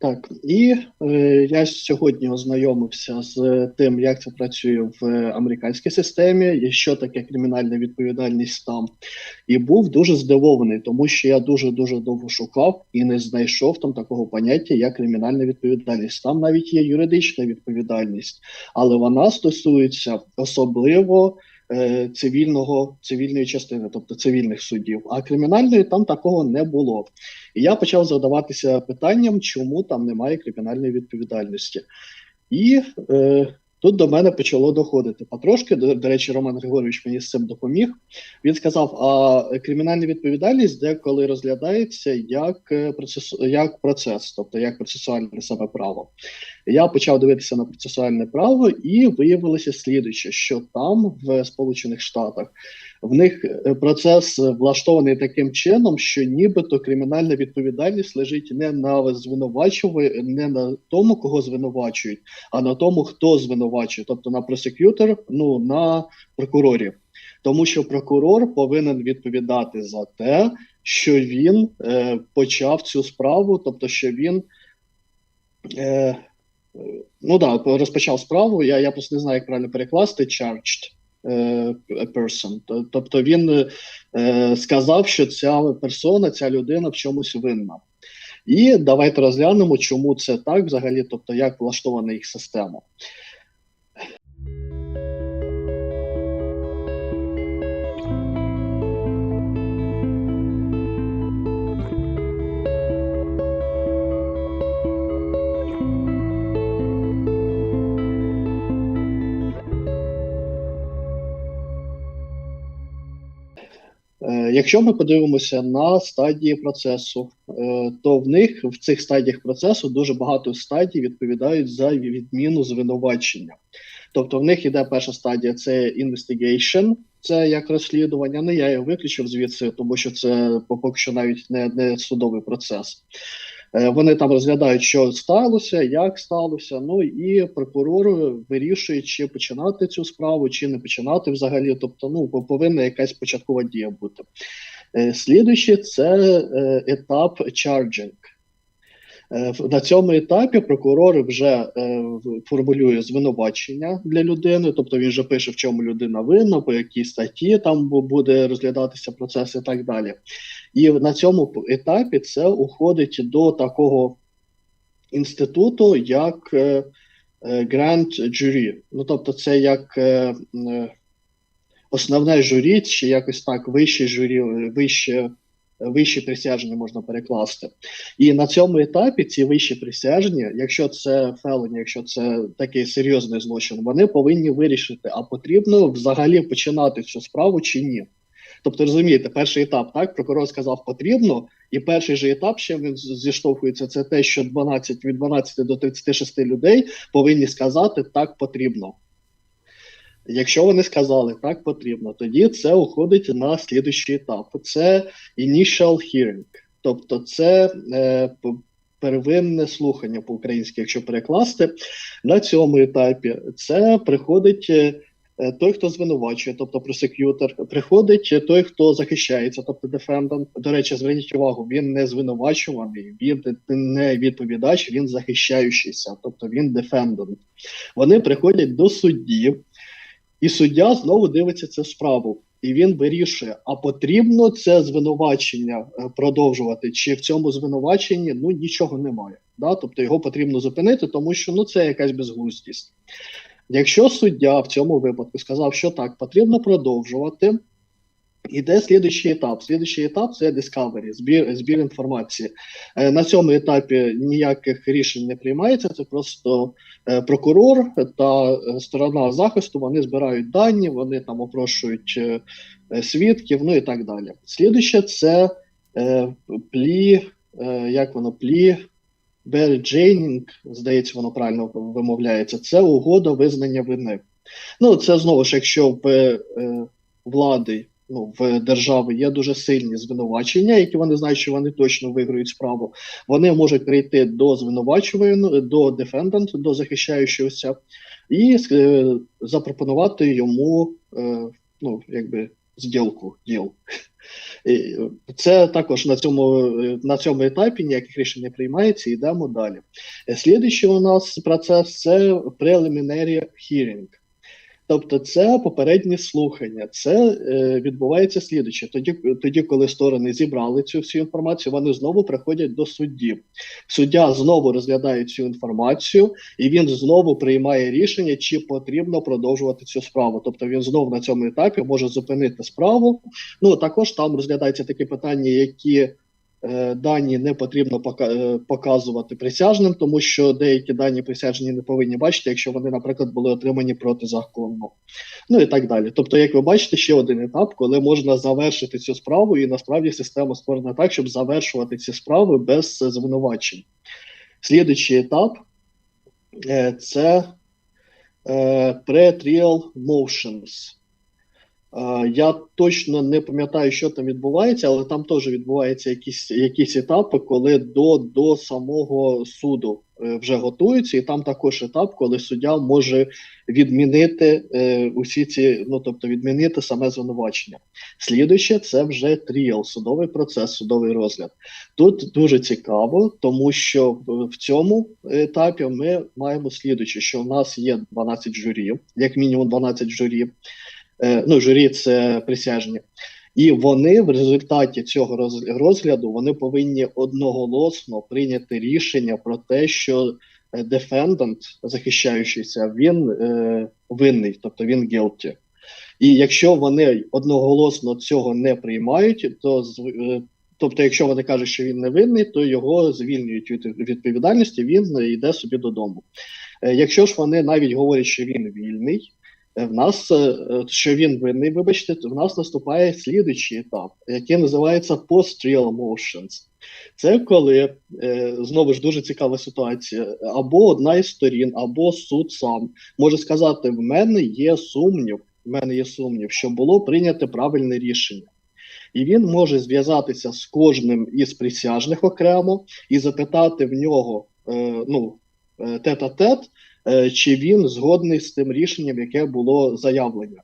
Так, і е, я сьогодні ознайомився з тим, як це працює в американській системі, і що таке кримінальна відповідальність там. І був дуже здивований, тому що я дуже дуже довго шукав і не знайшов там такого поняття, як кримінальна відповідальність. Там навіть є юридична відповідальність, але вона стосується особливо. Е, цивільного цивільної частини, тобто цивільних судів, а кримінальної там такого не було. І я почав задаватися питанням, чому там немає кримінальної відповідальності. І е, тут до мене почало доходити потрошки. До, до речі, Роман Григорович мені з цим допоміг. Він сказав: а кримінальна відповідальність деколи розглядається як е, процес, як процес, тобто як процесуальне саме право. Я почав дивитися на процесуальне право, і виявилося слідуюче, що там, в Сполучених Штатах, в них е, процес влаштований таким чином, що нібито кримінальна відповідальність лежить не на звинувачуві, не на тому, кого звинувачують, а на тому, хто звинувачує, тобто на просекютор, ну на прокурорі. Тому що прокурор повинен відповідати за те, що він е, почав цю справу, тобто що він. Е, Ну да, розпочав справу. Я я просто не знаю, як правильно перекласти charged е, person. Тобто він е, сказав, що ця персона, ця людина в чомусь винна. І давайте розглянемо, чому це так взагалі, тобто як влаштована їх система. Якщо ми подивимося на стадії процесу, е, то в них в цих стадіях процесу дуже багато стадій відповідають за відміну звинувачення. Тобто в них іде перша стадія це investigation, це як розслідування. Не я його виключив звідси, тому що це поки що навіть не, не судовий процес. Е, вони там розглядають, що сталося, як сталося. Ну і прокурор вирішує, чи починати цю справу, чи не починати взагалі. Тобто, ну повинна якась початкова дія бути. Слідуючий слідуючи, це е, етап charging. Е, на цьому етапі прокурор вже е, формулює звинувачення для людини, тобто він вже пише, в чому людина винна, по якій статті там буде розглядатися процес і так далі. І на цьому етапі це уходить до такого інституту, як е, Grand Jury. Ну тобто, це як основне журі, чи якось так вище журі, вище вищі присяжні можна перекласти. І на цьому етапі ці вищі присяжні, якщо це фелені, якщо це такий серйозний злочин, вони повинні вирішити, а потрібно взагалі починати цю справу чи ні. Тобто, розумієте, перший етап так прокурор сказав потрібно, і перший же етап ще він зіштовхується. Це те, що 12 від 12 до 36 людей повинні сказати так потрібно. Якщо вони сказали так потрібно, тоді це уходить на слідуючий етап. Це initial hearing, тобто це е, первинне слухання по-українськи, якщо перекласти. На цьому етапі це приходить е, той, хто звинувачує, тобто просекютор, приходить той, хто захищається, тобто дефендант. До речі, зверніть увагу, він не звинувачуваний, він не відповідач, він захищаючийся, тобто він дефендант. Вони приходять до суддів. І суддя знову дивиться цю справу, і він вирішує, а потрібно це звинувачення е, продовжувати, чи в цьому звинуваченні ну нічого немає. Да? Тобто його потрібно зупинити, тому що ну це якась безглуздість. Якщо суддя в цьому випадку сказав, що так, потрібно продовжувати, Іде слідуючий етап. Слідуючий етап це discovery, збір збір інформації. Е, на цьому етапі ніяких рішень не приймається. Це просто е, прокурор та е, сторона захисту. Вони збирають дані, вони там опрошують свідків, ну і так далі. Слідуюче це плі, як воно плі. Берджейнінг, здається, воно правильно вимовляється. Це угода визнання вини. Ну, це знову ж, якщо в влади ну, в держави є дуже сильні звинувачення, які вони знають, що вони точно виграють справу. Вони можуть прийти до звинувачуваного, до дефенданта, до захищаючогося, і е, запропонувати йому е, ну, якби зділку діл. І Це також на цьому на цьому етапі ніяких рішень не приймається. Йдемо далі. Е, Слідуючий у нас процес це preliminary hearing. Тобто це попередні слухання. Це е, відбувається слідуюче. Тоді, тоді, коли сторони зібрали цю всю інформацію, вони знову приходять до судді. Суддя знову розглядає цю інформацію, і він знову приймає рішення, чи потрібно продовжувати цю справу. Тобто він знову на цьому етапі може зупинити справу. Ну також там розглядаються такі питання, які дані не потрібно е, показувати присяжним, тому що деякі дані присяжні не повинні бачити, якщо вони, наприклад, були отримані протизаконно. Ну і так далі. Тобто, як ви бачите, ще один етап, коли можна завершити цю справу, і насправді система створена так, щоб завершувати ці справи без звинувачень. Слідуючий етап е, це pre-trial motions. Я точно не пам'ятаю, що там відбувається, але там теж відбуваються якісь якісь етапи, коли до до самого суду е, вже готуються, і там також етап, коли суддя може відмінити е, усі ці, ну тобто відмінити саме звинувачення. Слідуюче це вже тріал, судовий процес, судовий розгляд. Тут дуже цікаво, тому що в цьому етапі ми маємо слідуюче, що в нас є 12 журів, як мінімум 12 журів. Е, ну, журі це присяжні. І вони в результаті цього розгляду вони повинні одноголосно прийняти рішення про те, що дефендант, захищаючийся, він е, винний, тобто він guilty. І якщо вони одноголосно цього не приймають, то е, тобто, якщо вони кажуть, що він не винний, то його звільнюють від відповідальності, він йде собі додому. Е, якщо ж вони навіть говорять, що він вільний, Е, в нас, е, що він винний, вибачте, в нас наступає слідуючий етап, який називається post-trial motions. Це коли е, знову ж дуже цікава ситуація, або одна із сторін, або суд сам може сказати: в мене є сумнів, в мене є сумнів, що було прийнято правильне рішення. І він може зв'язатися з кожним із присяжних окремо і запитати в нього е, ну, тет-а-тет, Е, чи він згодний з тим рішенням, яке було заявлено.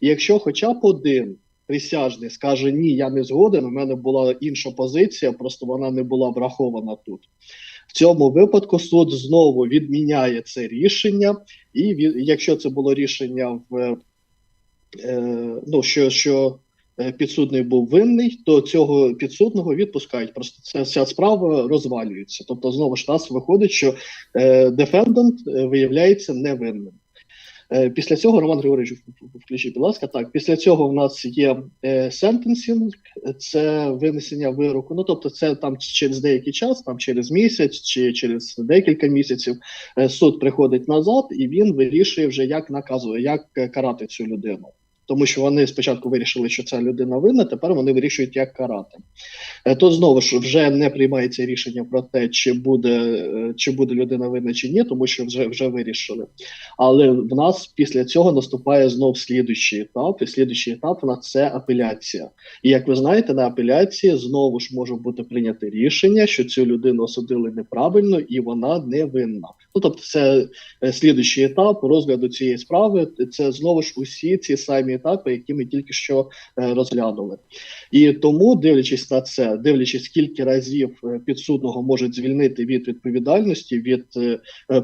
І якщо хоча б один присяжний скаже ні, я не згоден, у мене була інша позиція, просто вона не була врахована тут. В цьому випадку суд знову відміняє це рішення, і якщо це було рішення в е, ну, що що Е, підсудний був винний, то цього підсудного відпускають. Просто ця, ця справа розвалюється. Тобто, знову ж нас виходить, що е, дефендант е, виявляється невинним. Е, після цього Роман Григорович, включіть, будь ласка, так. Після цього в нас є сентенсінг, це винесення вироку. Ну тобто, це там через деякий час, там через місяць чи через декілька місяців, суд приходить назад і він вирішує вже, як наказує, як карати цю людину тому що вони спочатку вирішили, що ця людина винна, тепер вони вирішують, як карати. Е, Тут знову ж вже не приймається рішення про те, чи буде е, чи буде людина винна чи ні, тому що вже вже вирішили. Але в нас після цього наступає знов слідуючий етап. І слідуючий етап на це апеляція. І як ви знаєте, на апеляції знову ж може бути прийнято рішення, що цю людину осудили неправильно і вона не винна. Ну тобто, це е, слідуючий етап розгляду цієї справи. Це знову ж усі ці самі етапи, які ми тільки що е, розглянули. І тому, дивлячись на це, дивлячись, скільки разів е, підсудного можуть звільнити від відповідальності від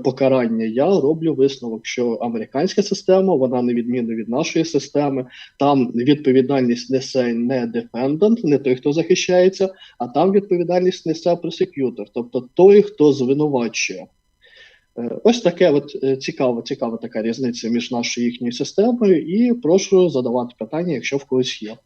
покарання, я роблю висновок, що американська система вона не відмінна від нашої системи. Там відповідальність несе не дефендант, не той, хто захищається, а там відповідальність несе просекютор, тобто той, хто звинувачує. Е, ось таке от е, цікава, цікава така різниця між нашою їхньою системою, і прошу задавати питання, якщо в когось є.